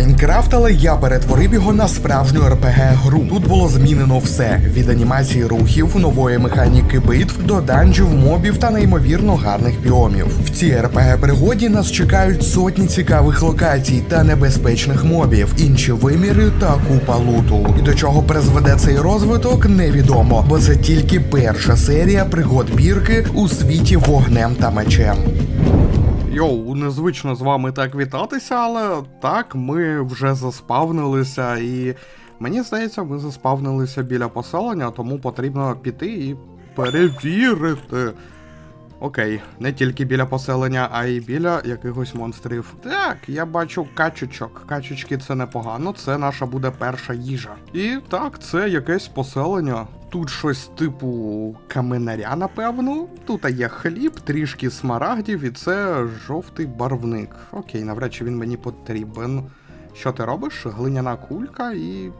Майнкрафт, але я перетворив його на справжню РПГ-гру. Тут було змінено все: від анімації рухів, нової механіки битв до данжів, мобів та неймовірно гарних біомів. В цій РПГ-пригоді нас чекають сотні цікавих локацій та небезпечних мобів, інші виміри та купа луту. І до чого призведе цей розвиток, невідомо, бо це тільки перша серія пригод бірки у світі вогнем та мечем. Йоу, незвично з вами так вітатися, але так, ми вже заспавнилися, і мені здається, ми заспавнилися біля поселення, тому потрібно піти і перевірити. Окей, не тільки біля поселення, а й біля якихось монстрів. Так, я бачу качечок. Качечки це непогано, це наша буде перша їжа. І так, це якесь поселення. Тут щось типу каменаря, напевно. Тут є хліб, трішки смарагдів, і це жовтий барвник. Окей, навряд чи він мені потрібен. Що ти робиш? Глиняна кулька і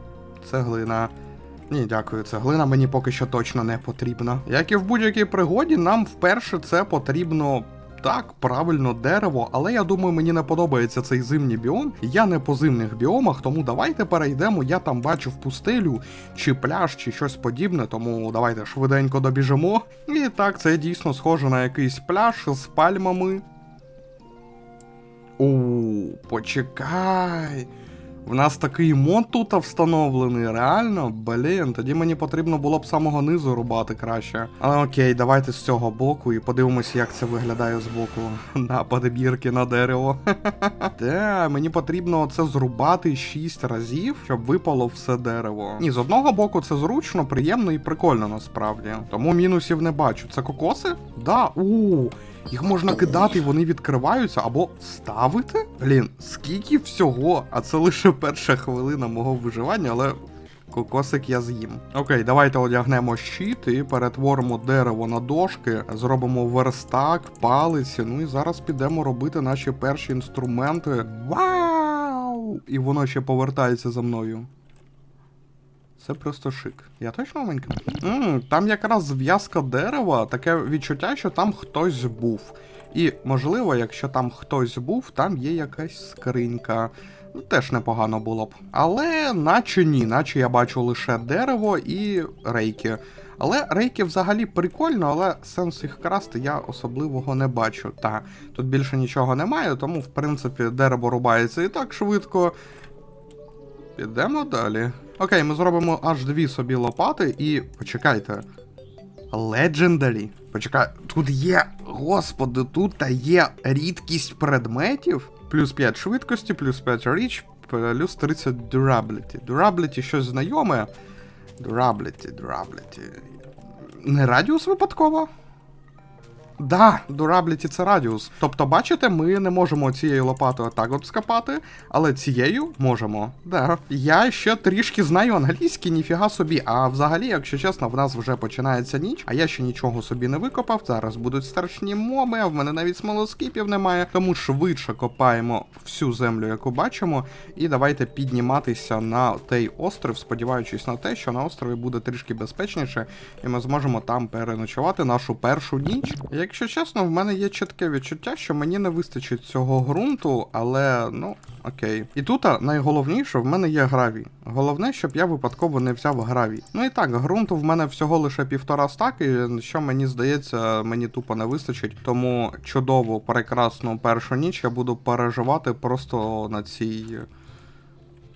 це глина. Ні, дякую, це глина мені поки що точно не потрібна. Як і в будь-якій пригоді, нам вперше це потрібно. Так, правильно, дерево, але я думаю, мені не подобається цей зимній біом. Я не по зимних біомах, тому давайте перейдемо. Я там бачив пустелю, чи пляж, чи щось подібне, тому давайте швиденько добіжимо. І так, це дійсно схоже на якийсь пляж з пальмами. О, почекай. В нас такий мод тут встановлений, реально, блін, тоді мені потрібно було б самого низу рубати краще. Але окей, давайте з цього боку і подивимося, як це виглядає з боку. Напади бірки на дерево. Де, мені потрібно це зрубати 6 разів, щоб випало все дерево. Ні, з одного боку це зручно, приємно і прикольно насправді. Тому мінусів не бачу. Це кокоси? Да, у. Їх можна кидати, і вони відкриваються або ставити? Блін, скільки всього, а це лише перша хвилина мого виживання, але кокосик я з'їм. Окей, давайте одягнемо щит і перетворимо дерево на дошки, зробимо верстак, палиці. Ну і зараз підемо робити наші перші інструменти. Вау! І воно ще повертається за мною. Це просто шик. Я точно маленька? Ммм, там якраз зв'язка дерева, таке відчуття, що там хтось був. І, можливо, якщо там хтось був, там є якась скринька. Теж непогано було б. Але наче ні, наче я бачу лише дерево і рейки. Але рейки взагалі прикольно, але сенс їх красти я особливого не бачу. Та тут більше нічого немає, тому в принципі дерево рубається і так швидко. Підемо далі. Окей, ми зробимо аж дві собі лопати і. Почекайте. Legendary. Почекай, тут є. Господи, тут та є рідкість предметів. Плюс 5 швидкості, плюс 5 річ, плюс 30 durability. Durability щось знайоме. Durability, durability. Не радіус випадково? Да, durability це радіус. Тобто, бачите, ми не можемо цією лопатою так от скопати, але цією можемо. Да. Я ще трішки знаю англійський, ніфіга собі. А взагалі, якщо чесно, в нас вже починається ніч, а я ще нічого собі не викопав. Зараз будуть страшні моби, а в мене навіть смолоскипів немає. Тому швидше копаємо всю землю, яку бачимо, і давайте підніматися на той остров, сподіваючись на те, що на острові буде трішки безпечніше, і ми зможемо там переночувати нашу першу ніч. Якщо чесно, в мене є чітке відчуття, що мені не вистачить цього ґрунту, але ну окей. І тут найголовніше в мене є гравій. Головне, щоб я випадково не взяв гравій. Ну і так, ґрунту в мене всього лише півтора стаки, що мені здається, мені тупо не вистачить. Тому чудову, прекрасну першу ніч я буду переживати просто на цій.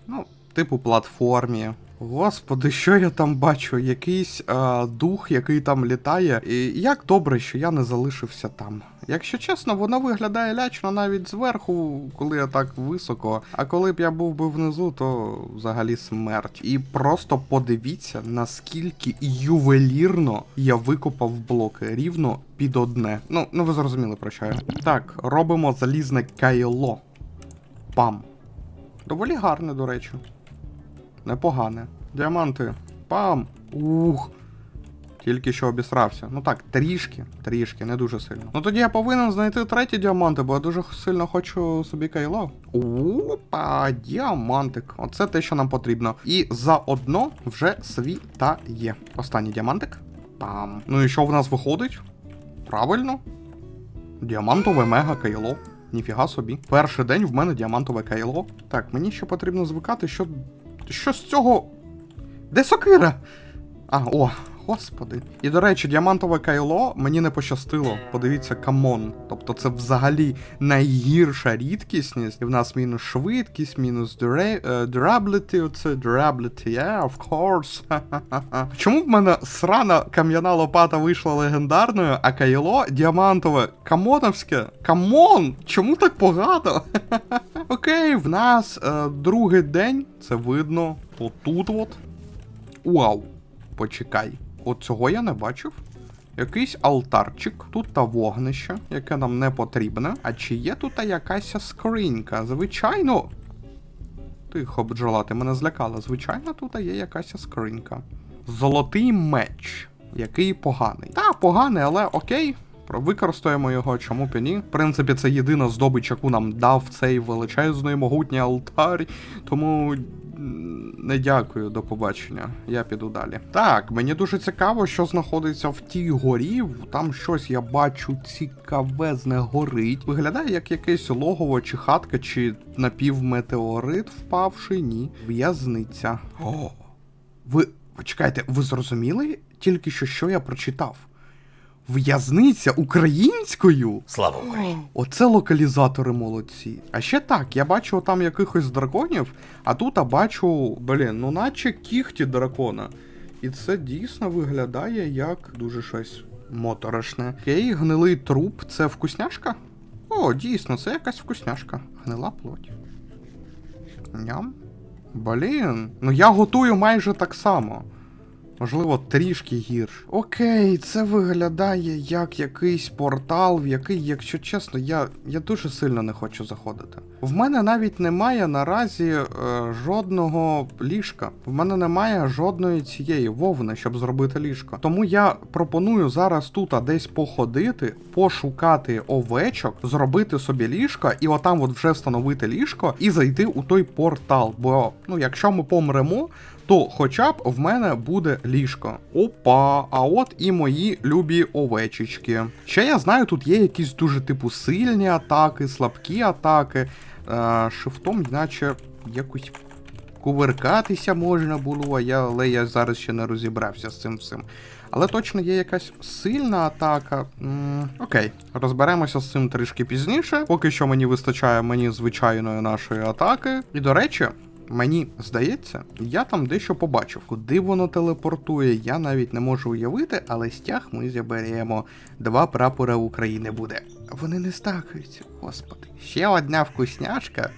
Ну, типу платформі. Господи, що я там бачу? Якийсь е, дух, який там літає. І як добре, що я не залишився там. Якщо чесно, воно виглядає лячно навіть зверху, коли я так високо. А коли б я був би внизу, то взагалі смерть. І просто подивіться, наскільки ювелірно я викопав блоки рівно під одне. Ну, ну ви зрозуміли про що я. Так, робимо залізне кайло. Пам. Доволі гарне, до речі. Непогане. Діаманти. Пам! Ух. Тільки що обісрався. Ну так, трішки, трішки, не дуже сильно. Ну тоді я повинен знайти треті діаманти, бо я дуже сильно хочу собі кайло. Опа, діамантик. Оце те, що нам потрібно. І заодно вже світає. Останній діамантик. Пам. Ну і що в нас виходить? Правильно? Діамантове мега кайло. ніфіга собі. Перший день в мене діамантове кайло. Так, мені ще потрібно звикати, що. Що з цього. Де сокира? А, о, господи. І до речі, діамантове кайло мені не пощастило. Подивіться, камон. Тобто це взагалі найгірша рідкісність. І в нас мінус швидкість, мінус е, durability, оце durability, yeah, of course. Чому в мене срана кам'яна лопата вийшла легендарною, а кайло діамантове камоновське? Камон! Чому так погано? Окей, в нас е, другий день, це видно отут от. Вау! Почекай. От цього я не бачив. Якийсь алтарчик, тут та вогнище, яке нам не потрібне. А чи є тут якась скринька? Звичайно. Тихо, бджола, ти мене злякала. Звичайно, тут є якась скринька. Золотий меч, який поганий. Та, поганий, але окей. Використаємо його, чому б і ні. В принципі, це єдина здобич, яку нам дав цей величезний могутній алтар. Тому не дякую, до побачення. Я піду далі. Так, мені дуже цікаво, що знаходиться в тій горі. Там щось я бачу цікавезне горить. Виглядає як якесь логово, чи хатка, чи напівметеорит впавший. Ні. В'язниця. О, ви почекайте, ви зрозуміли тільки що, що я прочитав? В'язниця українською? Слава Україні! Оце локалізатори молодці. А ще так, я бачу там якихось драконів, а тут я бачу, блін, ну наче кіхті дракона. І це дійсно виглядає як дуже щось моторошне. Окей, гнилий труп це вкусняшка? О, дійсно, це якась вкусняшка. Гнила плоть. Ням. Блін, ну я готую майже так само. Можливо, трішки гірше. Окей, це виглядає як якийсь портал, в який, якщо чесно, я, я дуже сильно не хочу заходити. В мене навіть немає наразі е, жодного ліжка. В мене немає жодної цієї вовни, щоб зробити ліжко. Тому я пропоную зараз тут десь походити, пошукати овечок, зробити собі ліжко, і отам от вже встановити ліжко і зайти у той портал. Бо ну, якщо ми помремо, то хоча б в мене буде ліжко. Опа, а от і мої любі овечечки. Ще я знаю, тут є якісь дуже типу сильні атаки, слабкі атаки. Е, шифтом, наче якось кувиркатися можна було, я, але я зараз ще не розібрався з цим всім. Але точно є якась сильна атака. м окей, розберемося з цим трішки пізніше. Поки що мені вистачає мені звичайної нашої атаки. І до речі. Мені здається, я там дещо побачив. Куди воно телепортує, я навіть не можу уявити, але стяг ми заберемо. Два прапора України буде. Вони не стакаються, господи. Ще одна вкусняшка.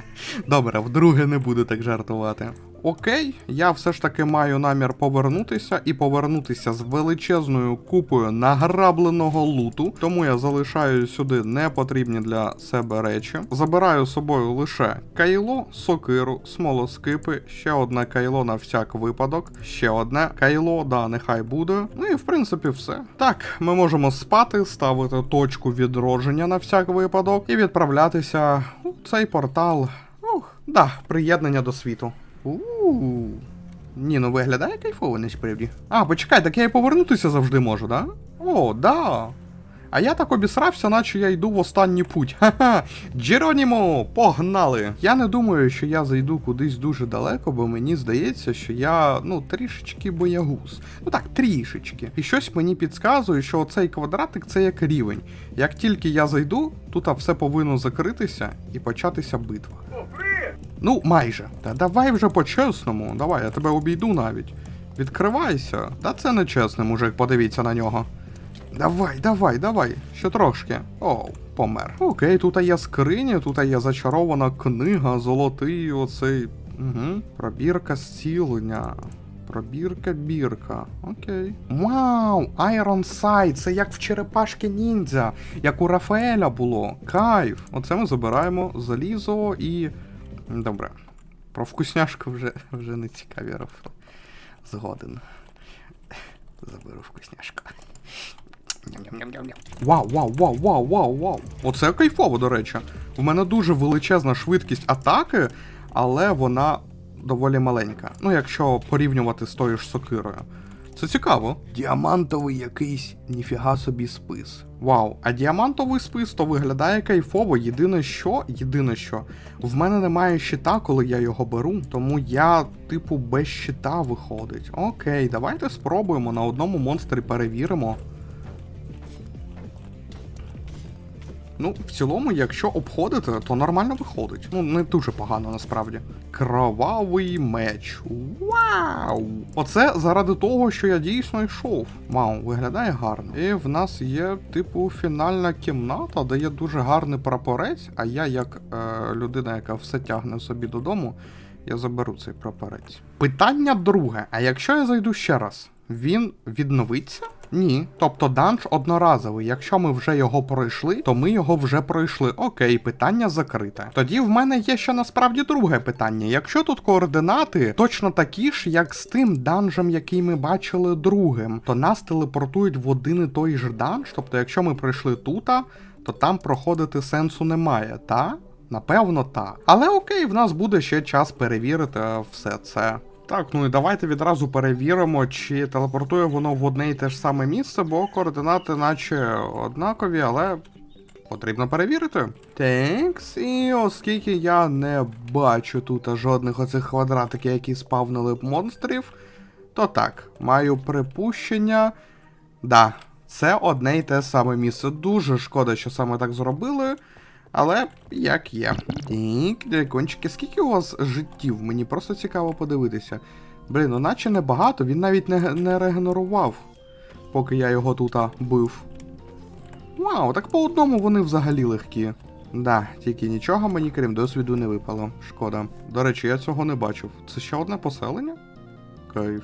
Добре, вдруге не буду так жартувати. Окей, я все ж таки маю намір повернутися і повернутися з величезною купою награбленого луту. Тому я залишаю сюди непотрібні для себе речі. Забираю з собою лише кайло, сокиру, смолоскипи, ще одне кайло на всяк випадок, ще одне кайло, да, нехай буде. Ну і в принципі все. Так, ми можемо спати, ставити точку відродження на всяк випадок і відправлятися у цей портал. Ух, да, приєднання до світу. У. Ні, ну виглядає кайфово, насправді. А, почекай, так я і повернутися завжди можу, да? О, да. А я так обісрався, наче я йду в останній путь. Ха-ха. Джеронімо, погнали! Я не думаю, що я зайду кудись дуже далеко, бо мені здається, що я, ну, трішечки боягуз. Ну так, трішечки. І щось мені підказує, що оцей квадратик це як рівень. Як тільки я зайду, тут все повинно закритися і початися битва. Ну, майже. Та давай вже по-чесному. Давай, я тебе обійду навіть. Відкривайся. Та це не чесне, мужик, подивіться на нього. Давай, давай, давай. Ще трошки. Оу, помер. Окей, тут є скриня, тут є зачарована книга, золотий оцей. Угу. Пробірка зцілення. Пробірка бірка. Окей. Вау! Iron Sight, це як в черепашки ніндзя, як у Рафаеля було. Кайф. Оце ми забираємо залізо і. Добре. Про вкусняшку вже, вже не цікаві рафи. Згоден. Заберу вкусняшку. Вау, вау, вау, вау, вау, вау. Оце кайфово, до речі. У мене дуже величезна швидкість атаки, але вона доволі маленька. Ну, якщо порівнювати з тою ж сокирою. Це цікаво. Діамантовий якийсь ніфіга собі спис. Вау, а діамантовий спис то виглядає кайфово. Єдине що, єдине що, в мене немає щита, коли я його беру, тому я, типу, без щита виходить. Окей, давайте спробуємо на одному монстрі перевіримо. Ну, в цілому, якщо обходити, то нормально виходить. Ну, не дуже погано насправді. Кровавий меч. Вау! Оце заради того, що я дійсно йшов. Вау, виглядає гарно. І в нас є, типу, фінальна кімната, де є дуже гарний прапорець, а я, як е, людина, яка все тягне собі додому, я заберу цей прапорець. Питання друге: а якщо я зайду ще раз, він відновиться? Ні. Тобто данж одноразовий. Якщо ми вже його пройшли, то ми його вже пройшли. Окей, питання закрите. Тоді в мене є ще насправді друге питання. Якщо тут координати точно такі ж, як з тим данжем, який ми бачили другим, то нас телепортують в один і той же данж. Тобто, якщо ми пройшли тута, то там проходити сенсу немає, та? Напевно, та. Але окей, в нас буде ще час перевірити все це. Так, ну і давайте відразу перевіримо, чи телепортує воно в одне і те ж саме місце, бо координати наче однакові, але потрібно перевірити. Текс, і оскільки я не бачу тут жодних оцих квадратиків, які спавнили б монстрів, то так, маю припущення. Да, це одне і те саме місце. Дуже шкода, що саме так зробили. Але як є. Так, дракончики, скільки у вас життів? Мені просто цікаво подивитися. Блін, ну наче небагато, він навіть не, не регенерував, поки я його тут бив. Вау, так по одному вони взагалі легкі. Да, тільки нічого мені крім досвіду не випало. Шкода. До речі, я цього не бачив. Це ще одне поселення? Кайф.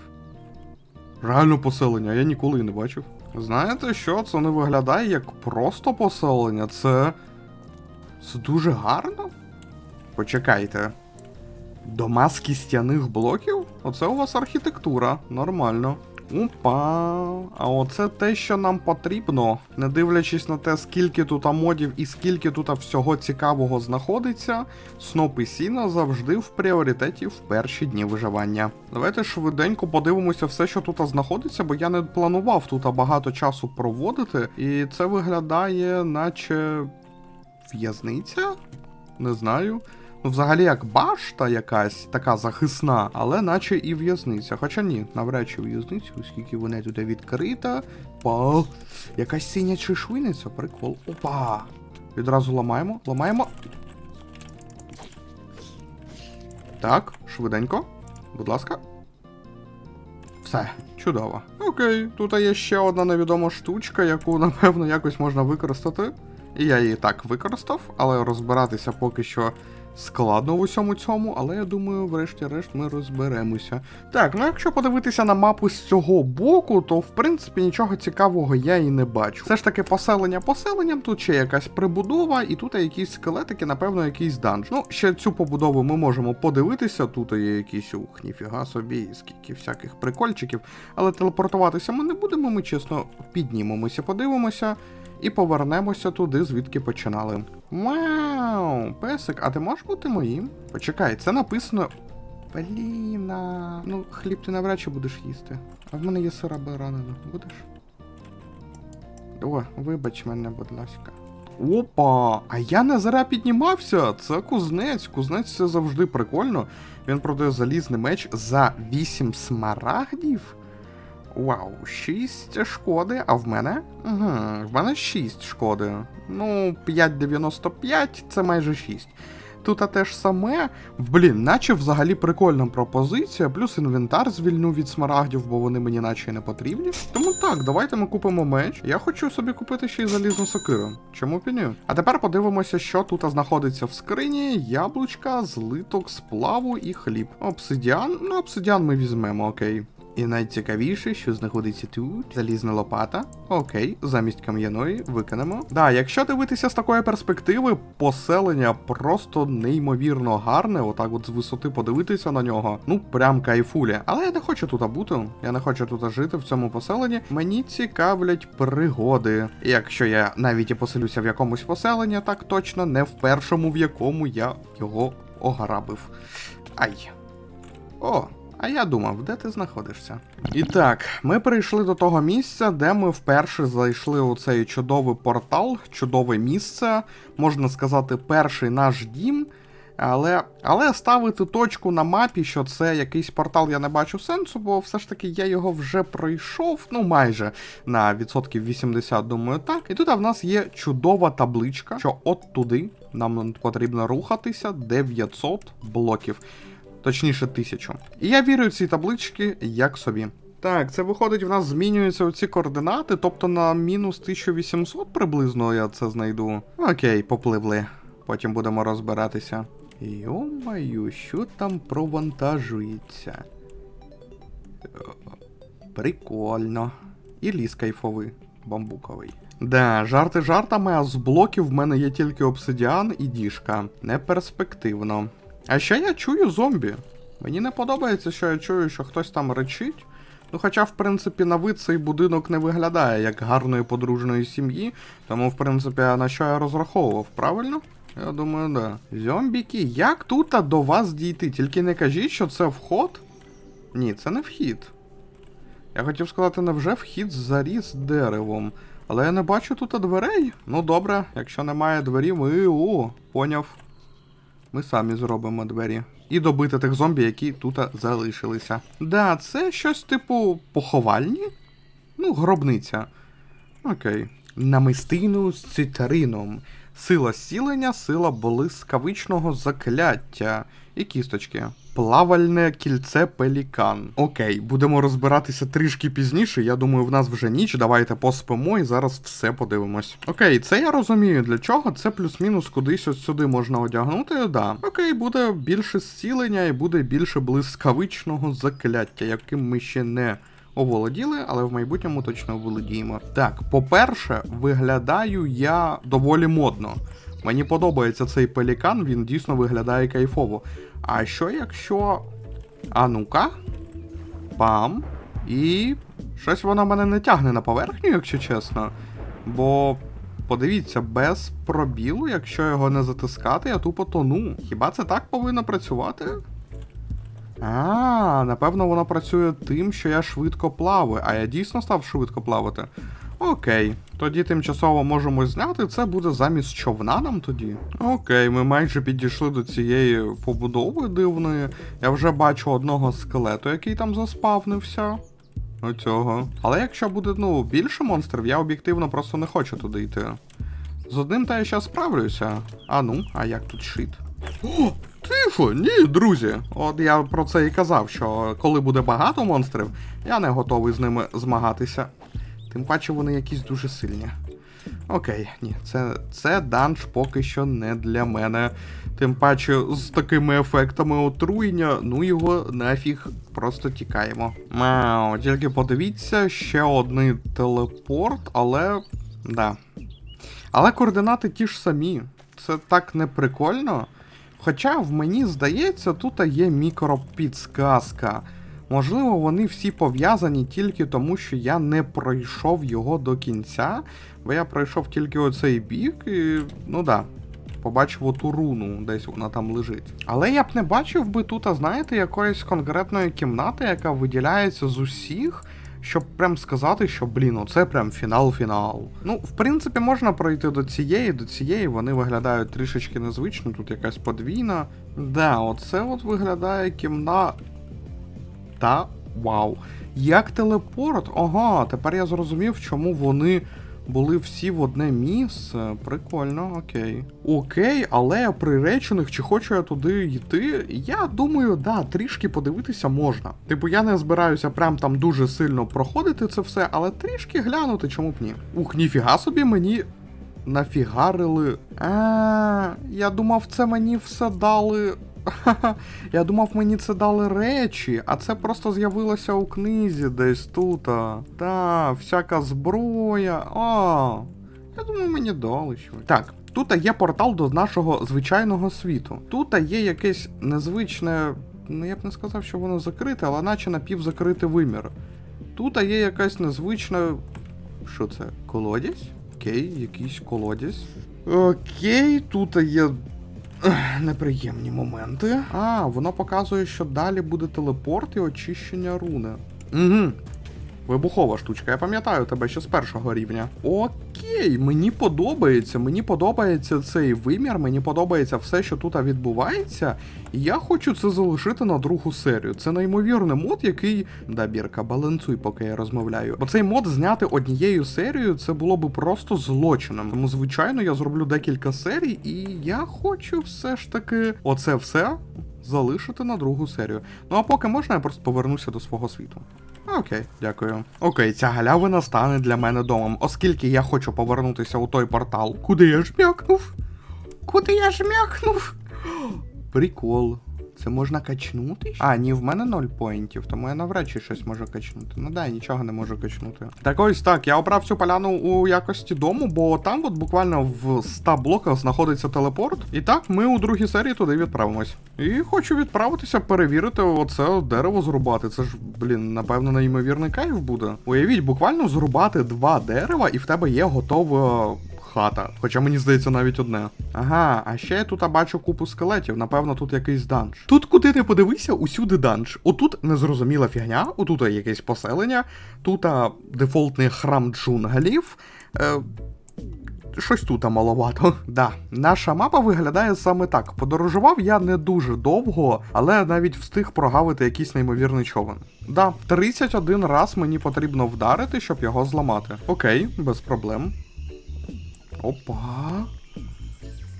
Реально поселення, я ніколи не бачив. Знаєте що? Це не виглядає як просто поселення, це. Це дуже гарно. Почекайте. Дома з кістяних блоків? Оце у вас архітектура. Нормально. Опа. А оце те, що нам потрібно, не дивлячись на те, скільки тут модів і скільки тут всього цікавого знаходиться, сноп і сіна завжди в пріоритеті в перші дні виживання. Давайте швиденько подивимося все, що тут знаходиться, бо я не планував тут багато часу проводити, і це виглядає, наче в'язниця? Не знаю. Ну, взагалі, як башта якась така захисна, але наче і в'язниця. Хоча ні, навряд чи в'язниця, оскільки вона тут відкрита. Па. Якась синя чешуйниця, прикол. Опа. Відразу ламаємо, ламаємо. Так, швиденько. Будь ласка. Все, чудово. Окей, тут є ще одна невідома штучка, яку, напевно, якось можна використати. Я її так використав, але розбиратися поки що складно в усьому цьому, але я думаю, врешті-решт ми розберемося. Так, ну якщо подивитися на мапу з цього боку, то в принципі нічого цікавого я і не бачу. Все ж таки поселення поселенням, тут ще якась прибудова, і тут є якісь скелетики, напевно, якийсь данж. Ну, ще цю побудову ми можемо подивитися. Тут є якісь ух, ніфіга собі, скільки всяких прикольчиків. Але телепортуватися ми не будемо, ми чесно піднімемося, подивимося. І повернемося туди, звідки починали. Вау, песик, а ти можеш бути моїм? Почекай, це написано. Блін, а... ну хліб ти навряд чи будеш їсти. А в мене є сира баранина. Будеш? О, вибач мене, будь ласка. Опа! А я не зря піднімався. Це кузнець. Кузнець це завжди прикольно. Він продає залізний меч за 8 смарагдів. Вау, 6 шкоди, а в мене? Угу, в мене 6 шкоди. Ну, 5,95 це майже 6. Тут а те ж саме. Блін, наче взагалі прикольна пропозиція, плюс інвентар звільню від смарагдів, бо вони мені наче не потрібні. Тому так, давайте ми купимо меч. Я хочу собі купити ще й залізну сокиру. Чому ні? А тепер подивимося, що тут знаходиться в скрині: яблучка, злиток, сплаву і хліб. Обсидіан. Ну, обсидіан ми візьмемо, окей. І найцікавіше, що знаходиться тут, залізна лопата. Окей, замість кам'яної викинемо. Да, якщо дивитися з такої перспективи, поселення просто неймовірно гарне. Отак, от з висоти подивитися на нього. Ну, прям кайфулі. Але я не хочу тут бути. Я не хочу тут жити в цьому поселенні. Мені цікавлять пригоди. Якщо я навіть і поселюся в якомусь поселенні, так точно не в першому, в якому я його ограбив. Ай. О, А я думав, де ти знаходишся? І так, ми прийшли до того місця, де ми вперше зайшли у цей чудовий портал, чудове місце, можна сказати, перший наш дім. Але, але ставити точку на мапі, що це якийсь портал, я не бачу сенсу, бо все ж таки я його вже пройшов, ну майже на відсотків 80, думаю, так. І тут в нас є чудова табличка, що от туди нам потрібно рухатися 900 блоків. Точніше, тисячу. І я вірю в ці таблички як собі. Так, це виходить, в нас змінюються оці координати, тобто на мінус 1800 приблизно я це знайду. Окей, попливли. Потім будемо розбиратися. Йомаю, що там провантажується? Прикольно. І ліс кайфовий, бамбуковий. Да, жарти жартами, а з блоків в мене є тільки обсидіан і діжка. Неперспективно. А ще я чую зомбі. Мені не подобається, що я чую, що хтось там речить. Ну, хоча, в принципі, на вид цей будинок не виглядає як гарної подружної сім'ї, тому, в принципі, на що я розраховував, правильно? Я думаю, да. Зомбіки, як тут до вас дійти? Тільки не кажіть, що це вход? Ні, це не вхід. Я хотів сказати, невже вхід заріс деревом. Але я не бачу тут дверей. Ну добре, якщо немає двері, ми. О, поняв. Ми самі зробимо двері. І добити тих зомбі, які тут залишилися. Да, це щось типу поховальні? Ну, гробниця. Окей. Намистину з цитарином. Сила сілення, сила блискавичного закляття. І кісточки. Плавальне кільце пелікан. Окей, будемо розбиратися трішки пізніше. Я думаю, в нас вже ніч. Давайте поспимо і зараз все подивимось. Окей, це я розумію для чого. Це плюс-мінус кудись ось сюди можна одягнути. Да. Окей, буде більше зцілення і буде більше блискавичного закляття, яким ми ще не оволоділи, але в майбутньому точно оволодіємо. Так, по-перше, виглядаю я доволі модно. Мені подобається цей пелікан, він дійсно виглядає кайфово. А що якщо. А ну-ка. Пам. І. Щось воно мене не тягне на поверхню, якщо чесно. Бо. Подивіться, без пробілу, якщо його не затискати, я тупо тону. Хіба це так повинно працювати? А, напевно, воно працює тим, що я швидко плаваю, а я дійсно став швидко плавати. Окей, тоді тимчасово можемо зняти, це буде замість човна нам тоді. Окей, ми майже підійшли до цієї побудови дивної. Я вже бачу одного скелету, який там заспавнився. Оцього. Але якщо буде, ну, більше монстрів, я об'єктивно просто не хочу туди йти. З одним та я ще справлюся. А ну, а як тут шит? Тихо, ні, друзі. От я про це і казав, що коли буде багато монстрів, я не готовий з ними змагатися. Тим паче вони якісь дуже сильні. Окей, ні, це, це данж поки що не для мене. Тим паче з такими ефектами отруєння, ну його нафіг, просто тікаємо. Мау, тільки подивіться, ще один телепорт, але. да. Але координати ті ж самі. Це так не прикольно. Хоча в мені здається, тут є мікропідсказка. Можливо, вони всі пов'язані тільки тому, що я не пройшов його до кінця, бо я пройшов тільки оцей бік і. ну да. Побачив оту руну, десь вона там лежить. Але я б не бачив би тут, а знаєте, якоїсь конкретної кімнати, яка виділяється з усіх, щоб прям сказати, що блін, оце прям фінал-фінал. Ну, в принципі, можна пройти до цієї, до цієї, вони виглядають трішечки незвично, тут якась подвійна. Да, оце от виглядає кімна. Та вау. Як телепорт? Ага, тепер я зрозумів, чому вони були всі в одне місце. Прикольно, окей. Окей, але приречених, чи хочу я туди йти? Я думаю, да, трішки подивитися можна. Типу, я не збираюся прям там дуже сильно проходити це все, але трішки глянути, чому б ні. Ух, ніфіга собі мені. Нафігарили. А, я думав, це мені все дали. Я думав, мені це дали речі, а це просто з'явилося у книзі десь тут. Та, всяка зброя. А, я думаю, мені дали щось. Так, тут є портал до нашого звичайного світу. Тут є якесь незвичне. Ну, я б не сказав, що воно закрите, але наче напівзакритий вимір. Тут є якась незвична. Що це? Колодязь? Окей, якийсь колодязь. Окей, тут є Неприємні моменти. А, воно показує, що далі буде телепорт і очищення руни. Угу. Вибухова штучка, я пам'ятаю тебе ще з першого рівня. Окей, мені подобається. Мені подобається цей вимір, мені подобається все, що тут відбувається. І я хочу це залишити на другу серію. Це неймовірний мод, який. Да, Бірка, балансуй, поки я розмовляю. Бо цей мод зняти однією серією це було би просто злочином. Тому, звичайно, я зроблю декілька серій, і я хочу все ж таки оце все залишити на другу серію. Ну а поки можна, я просто повернуся до свого світу. Окей, дякую. Окей, ця галявина стане для мене домом, оскільки я хочу повернутися у той портал. Куди я жмякнув? Куди я жмякнув? Прикол. Це можна качнути? А, ні, в мене 0 поінтів, тому я навряд чи щось можу качнути. Ну да, я нічого не можу качнути. Так ось так, я обрав цю поляну у якості дому, бо там от буквально в 100 блоках знаходиться телепорт. І так, ми у другій серії туди відправимось. І хочу відправитися перевірити оце дерево зрубати. Це ж, блін, напевно, неймовірний кайф буде. Уявіть, буквально зрубати два дерева, і в тебе є готова хата. Хоча мені здається навіть одне. Ага, а ще я тут бачу купу скелетів, напевно, тут якийсь данж. Тут, куди ти подивися, усюди данж. Отут незрозуміла фігня, отут якесь поселення, тут дефолтний храм джунглів. Е, Щось тут маловато. Да, наша мапа виглядає саме так. Подорожував я не дуже довго, але навіть встиг прогавити якийсь неймовірний човен. Да, 31 раз мені потрібно вдарити, щоб його зламати. Окей, без проблем. Опа.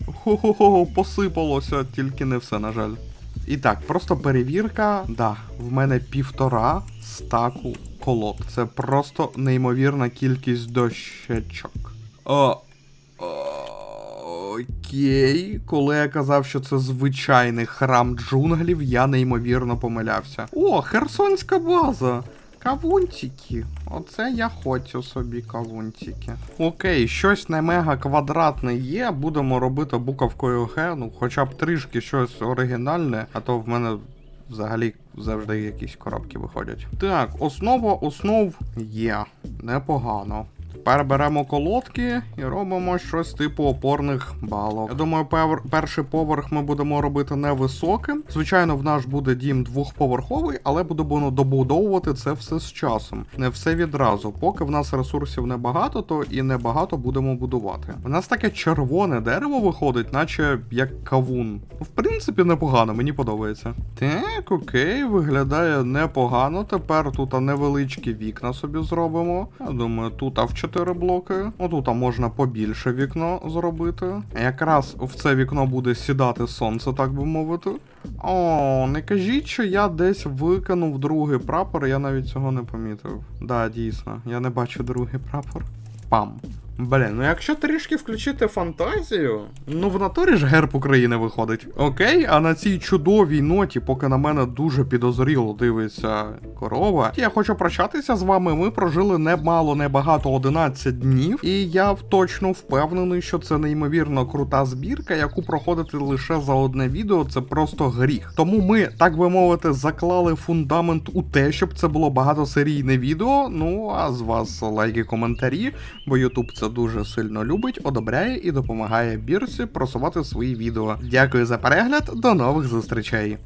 Хо-хо-хо, посипалося, тільки не все, на жаль. І так, просто перевірка. Да, в мене півтора стаку колод. Це просто неймовірна кількість дощечок. О, Окей, коли я казав, що це звичайний храм джунглів, я неймовірно помилявся. О, херсонська база! Кавунтики. Оце я хочу собі кавунтики. Окей, щось не мега квадратне є. Будемо робити буковкою Г, ну хоча б трішки щось оригінальне, а то в мене взагалі завжди якісь коробки виходять. Так, основа основ є. Непогано. Тепер беремо колодки і робимо щось типу опорних балок. Я думаю, пер- перший поверх ми будемо робити невисоким. Звичайно, в наш буде дім двохповерховий, але будемо добудовувати це все з часом. Не все відразу. Поки в нас ресурсів небагато, то і небагато будемо будувати. У нас таке червоне дерево виходить, наче як кавун. В принципі, непогано, мені подобається. Так, окей, виглядає непогано. Тепер тут невеличкі вікна собі зробимо. Я думаю, тут а в 4 блоки. Отут можна побільше вікно зробити. Якраз в це вікно буде сідати сонце, так би мовити. О, не кажіть, що я десь викинув другий прапор, я навіть цього не помітив. Да, дійсно, я не бачу другий прапор. Пам. Блін, ну якщо трішки включити фантазію, ну в натурі ж герб України виходить. Окей, а на цій чудовій ноті, поки на мене дуже підозріло дивиться корова, я хочу прощатися з вами. Ми прожили немало, небагато 11 днів, і я точно впевнений, що це неймовірно крута збірка, яку проходити лише за одне відео це просто гріх. Тому ми, так би мовити, заклали фундамент у те, щоб це було багатосерійне відео. Ну а з вас лайки, коментарі, бо Ютуб це дуже сильно любить, одобряє і допомагає бірці просувати свої відео. Дякую за перегляд, до нових зустрічей.